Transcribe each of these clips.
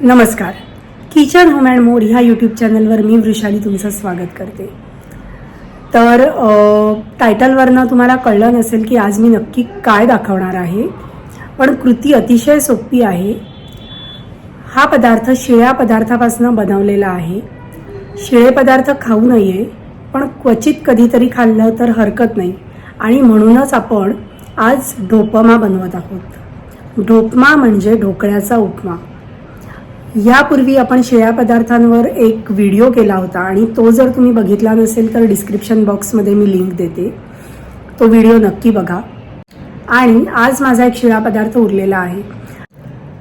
नमस्कार. Kitchen home and मोड ह्या YouTube चॅनलवर मी वृषाली तुमचं स्वागत करते. तर टायटलवरनं तुम्हाला कळलं नसेल की आज मी नक्की काय दाखवणार आहे पण कृती अतिशय सोपी आहे. हा पदार्थ शिळ्या पदार्थापासून बनवलेला आहे. शिळे पदार्थ खाऊ नये पण क्वचित कधीतरी खाल्लं तर हरकत नाही. आणि म्हणूनच आपण आज ढोपमा बनवत आहोत. ढोपमा म्हणजे ढोकळ्याचा उपमा. यापूर्वी आपण शिळ्या पदार्थांवर एक व्हिडिओ केला होता आणि तो जर तुम्ही बघितला नसेल तर डिस्क्रिप्शन बॉक्समध्ये मी लिंक देते. तो व्हिडिओ नक्की बघा. आणि आज माझा एक शिळा पदार्थ उरलेला आहे.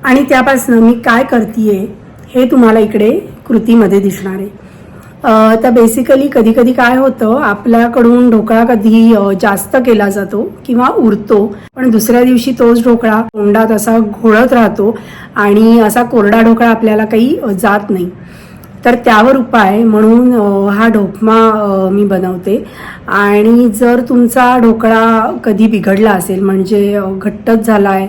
आणि त्यापासून मी काय करते हे तुम्हाला इकडे कृतीमध्ये दिसणार आहे. तर बेसिकली कधी कधी काय होतं आपल्याकडून ढोकळा कधी जास्त केला जातो किंवा उरतो. पण दुसऱ्या दिवशी तोच ढोकळा तोंडात असा घोळत राहतो आणि असा कोरडा ढोकळा आपल्याला काही जात नाही. तर त्यावर उपाय म्हणून हा ढोकमा मी बनवते. आणि जर तुमचा ढोकळा कधी बिघडला असेल म्हणजे घट्टच झाला आहे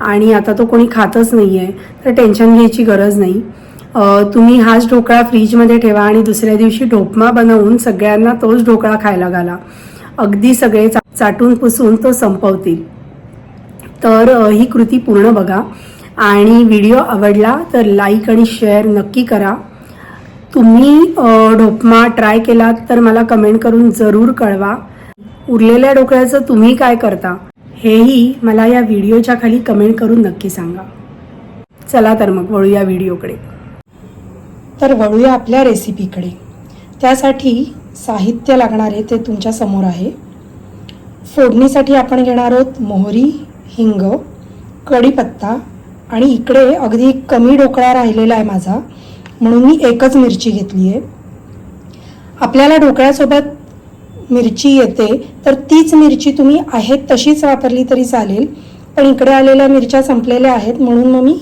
आणि आता तो कोणी खातच नाही आहे तर टेन्शन घ्यायची गरज नाही. तुम्ही हाच ढोकळा फ्रीजमध्ये ठेवा आणि दुसऱ्या दिवशी ढोपमा बनवून सगळ्यांना तोच ढोकळा खायला घाला. अगदी सगळे चाटून पुसून तो संपवतील. तर ही कृती पूर्ण बघा. आणि व्हिडिओ आवडला तर लाईक आणि शेअर नक्की करा. तुम्ही ढोपमा ट्राय केलात तर मला कमेंट करून जरूर कळवा. उरलेल्या ढोकळ्याचं तुम्ही काय करता हेही मला या व्हिडिओच्या खाली कमेंट करून नक्की सांगा. चला तर मग वळूया व्हिडिओकडे. तर वळूया आपल्या रेसिपीकडे त्यासाठी साहित्य लागणारे ते तुमच्यासमोर आहे. फोडणीसाठी आपण घेणार आहोत मोहरी हिंग कढीपत्ता आणि इकडे अगदी कमी ढोकळा राहिलेला आहे माझा म्हणून मी एकच मिरची घेतली आहे. आपल्याला ढोकळ्यासोबत मिरची येते तर तीच मिरची तुम्ही आहेत तशीच वापरली तरी चालेल पण इकडे आलेल्या मिरच्या संपलेल्या आहेत म्हणून मग मी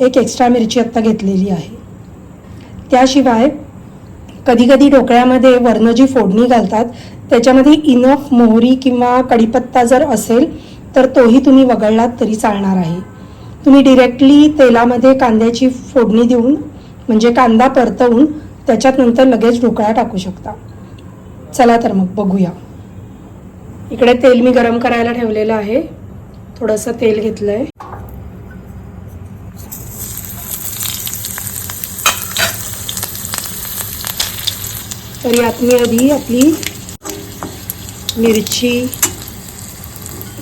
एक एक्स्ट्रा मिरची आत्ता घेतलेली आहे. त्याशिवाय कधीकधी ढोकळ्यामध्ये वरनं जी फोडणी घालतात. त्याच्यामध्ये इनफ मोहरी किंवा कढीपत्ता जर असेल तर तोही तुम्ही वगळलात तरी चालणार आहे. तुम्ही डिरेक्टली तेलामध्ये कांद्याची फोडणी देऊन म्हणजे कांदा परतवून त्याच्यात नंतर लगेच ढोकळा टाकू शकता. चला तर मग बघूया. इकडे तेल मी गरम करायला ठेवलेलं आहे. थोडंसं तेल घेतलं आहे तर यात मी आधी आपली मिरची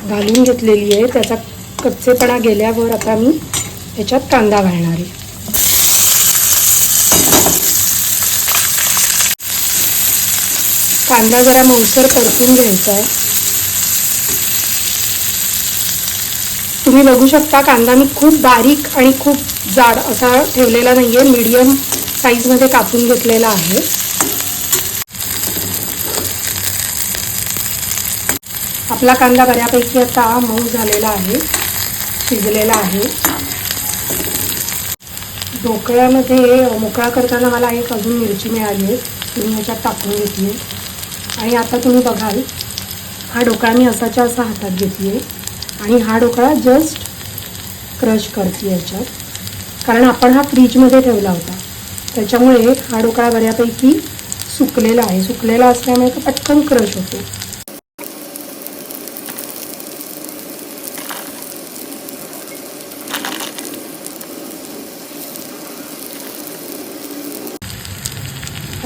घालून घेतलेली आहे. त्याचा कच्चेपणा गेल्यावर आता मी त्याच्यात कांदा घालणार आहे. कांदा जरा मऊसर परतून घ्यायचा आहे. तुम्ही बघू शकता कांदा मी खूप बारीक आणि खूप जाड असा ठेवलेला नाहीये. मीडियम साईजमध्ये कापून घेतलेला आहे. आपला कांदा बऱ्यापैकी आता मऊ झालेला आहे शिजलेला आहे. ढोकळ्यामध्ये मोकळा करताना मला एक अजून मिरची मिळाली आहे तुम्ही ह्याच्यात टाकून घेतली आणि आता तुम्ही बघाल हा ढोकळा मी असाच्या असा हातात घेतली आहे. आणि हा ढोकळा जस्ट क्रश करते याच्यात. कारण आपण हा फ्रीजमध्ये ठेवला होता. त्याच्यामुळे हा ढोकळा बऱ्यापैकी सुकलेला आहे. सुकलेला असल्यामुळे तो पटकन क्रश होतो.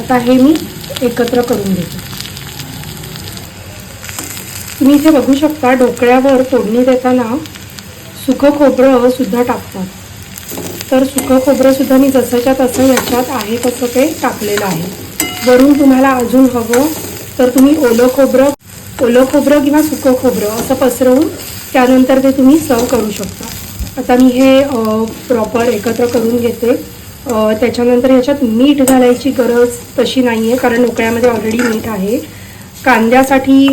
आता हे मी एकत्र करून घेते. तुम्ही इथे बघू शकता ढोकळ्यावर फोडणी देताना सुख खोबरं सुद्धा टाकतात. तर सुख खोबरं सुद्धा मी जसंच्या तसं याच्यात आहे तसं ते टाकलेलं आहे. वरून तुम्हाला अजून हवं तर तुम्ही ओलं खोबरं ओलं खोबरं किंवा सुकं खोबरं असं पसरवून त्यानंतर ते तुम्ही सर्व करू शकता. आता मी हे प्रॉपर एकत्र करून घेते. त्याच्यानंतर ह्याच्यात मीठ घालायची गरज तशी नाही आहे कारण ढोकळ्यामध्ये ऑलरेडी मीठ आहे. कांद्यासाठी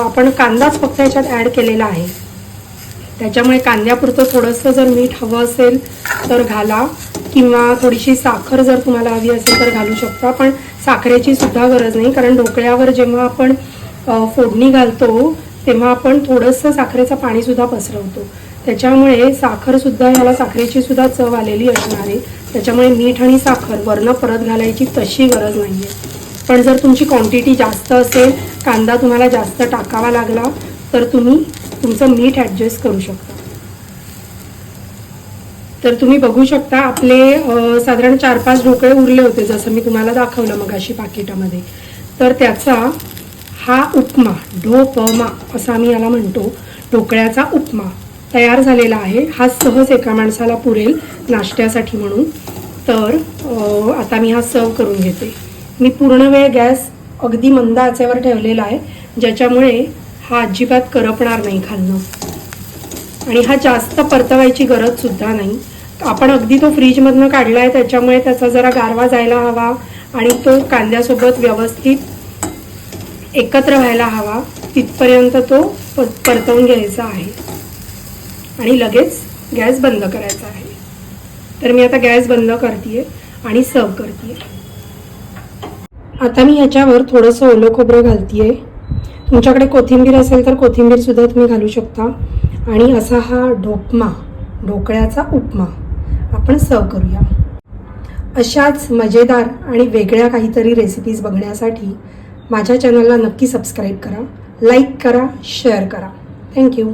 आपण कांदाच फक्त ह्याच्यात ॲड केलेला आहे. त्याच्यामुळे कांद्यापुरतं थोडंसं जर मीठ हवं असेल तर घाला किंवा थोडीशी साखर जर तुम्हाला हवी असेल तर घालू शकता पण साखरेची सुद्धा गरज नाही कारण ढोकळ्यावर जेव्हा आपण फोडणी घालतो तेव्हा आपण थोडंसं साखरेचं पाणीसुद्धा पसरवतो. त्याच्यामुळे साखरसुद्धा ह्याला साखरेची सुद्धा चव आलेली असणार आहे. त्याच्यामुळे मीठ आणि साखर वरनं परत घालायची तशी गरज नाही आहे पण जर तुमची क्वांटिटी जास्त असेल कांदा तुम्हाला जास्त टाकावा लागला तर तुम्ही तुमचं मीठ ॲडजस्ट करू शकता. तर तुम्ही बघू शकता आपले साधारण चार पाच ढोकळे उरले होते जसं मी तुम्हाला दाखवलं मग अशी पाकिटामध्ये. तर त्याचा हा उपमा ढोपमा असा आम्ही याला म्हणतो ढोकळ्याचा उपमा. तयार झालेला आहे. हा सहज एका माणसाला पुरेल नाश्त्यासाठी म्हणून. तर आता मी हा सर्व करून घेते. मी पूर्ण वेळ गॅस अगदी मंद आचेवर ठेवलेला आहे ज्याच्यामुळे हा अजिबात करपणार नाही खाल्लं आणि हा जास्त परतवायची गरजसुद्धा नाही. आपण अगदी तो फ्रीजमधनं काढला आहे त्याच्यामुळे त्याचा जरा गारवा जायला हवा आणि तो कांद्यासोबत व्यवस्थित एकत्र व्हायला हवा. तिथपर्यंत तो प परतवून घ्यायचा आहे. आणि लगेच गॅस बंद करायचा आहे. तर मी आता गॅस बंद करते आणि सर्व करते आता मी ह्याच्यावर थोडंसं ओलं खोबरं घालते तुमच्याकडे कोथिंबीर असेल तर कोथिंबीरसुद्धा तुम्ही घालू शकता. आणि असा हा ढोकमा ढोकळ्याचा उपमा आपण सर्व करूया. अशाच मजेदार आणि वेगळ्या काहीतरी रेसिपीज बघण्यासाठी माझ्या चॅनलला नक्की सबस्क्राईब करा लाईक करा शेअर करा. थँक्यू